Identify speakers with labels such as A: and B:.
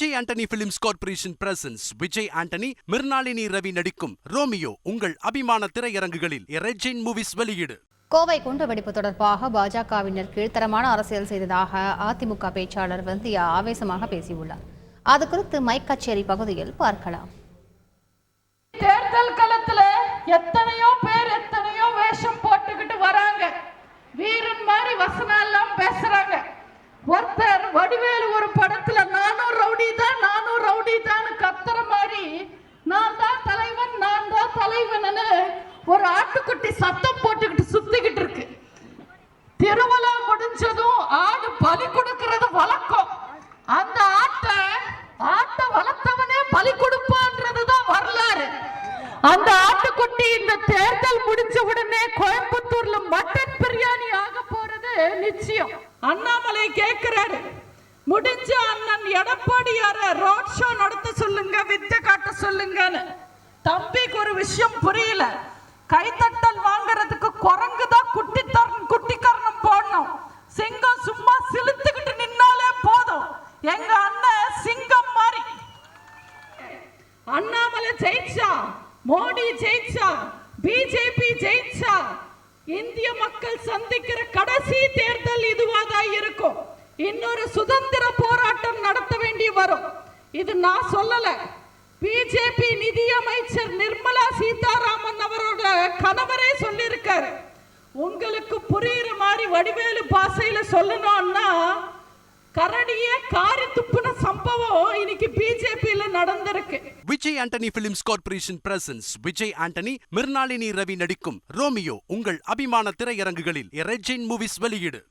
A: Vijay Antony films corporation presents Vijay Antony Mirnalini Ravi நடிக்கும் Romeo உங்கள் அபிமான திரையரங்குகளில் ரெஜின் மூவிஸ் வெளியீடு.
B: கோவை குண்டுவெடிப்பு தொடர்பாக பாஜகவினர் கீழ்த்தரமான அரசியல் செய்ததாக அதிமுக பேச்சாளர் வெந்தியா ஆவேசமாக பேசியுள்ளார். அது குறித்து மைக் கச்சேரி பகுதியில் பார்க்கலாம்.
C: தேர்தல் களத்துல எத்தனையோ பேர் எத்தனையோ வேஷம் போட்டுக்கிட்டு வராங்க. வீரன் மாதிரி வசனம் எல்லாம் பேசுறாங்க ஒருத்தர் வடிவேலு ஒரு படத்துல நானும் ரவுடி தான் நானும் ரவுடி தான் கத்துற மாதிரி நான் தான் தலைவன் நான் தான் தலைவன்னு ஒரு ஆட்டுக்குட்டி சத்தம் போட்டுக்கிட்டு சுத்திக்கிட்டு இருக்கு. திருவிழா முடிஞ்சதும் ஆடு பலி கொடுக்கிறது வழக்கம். அந்த ஆட்டை ஆட்டை வளர்த்தவனே பலி கொடுப்பான்றதுதான் வரலாறு. அந்த ஆட்டுக்குட்டி இந்த தேர்தல் முடிஞ்ச உடனே கோயம்புத்தூர்ல மட்டன் பிரியாணி ஆக போறது நிச்சயம். அண்ணாமலை கேட்கிறாரு முடிஞ்ச அண்ணன் எடப்பாடியார ரோட் ஷோ நடத்த சொல்லுங்க வித்த காட்ட சொல்லுங்கன்னு. தம்பிக்கு ஒரு விஷயம் புரியல. கைத்தட்டல் வாங்குறதுக்கு குரங்கு தான் குட்டித்தரம் குட்டிக்கரணம் போடணும். சிங்கம் சும்மா சிலுத்துக்கிட்டு நின்னாலே போதும். எங்க அண்ணன் சிங்கம் மாதிரி. அண்ணாமலை ஜெயிச்சா மோடி ஜெயிச்சா பிஜேபி ஜெயிச்சா இந்திய மக்கள் சந்திக்கிற கடைசி தேர்தல் இதுவாதான் இருக்கும். இன்னொரு சுதந்திர போராட்டம் நடத்த வேண்டி வரும். இது நான் சொல்லல. பிஜேபி நிதியமைச்சர் உங்களுக்கு புரியுற மாதிரி வடிவேலு பாசையில சொல்லணும்னா கரடியே காரி துப்புன சம்பவம் இன்னைக்கு பிஜேபியில நடந்திருக்கு.
A: Vijay Antony films corporation presents Vijay Antony Mirnalini Ravi நடிக்கும் ரோமியோ உங்கள் அபிமான திரையரங்குகளில் ரெஜின் மூவிஸ் வெளியீடு.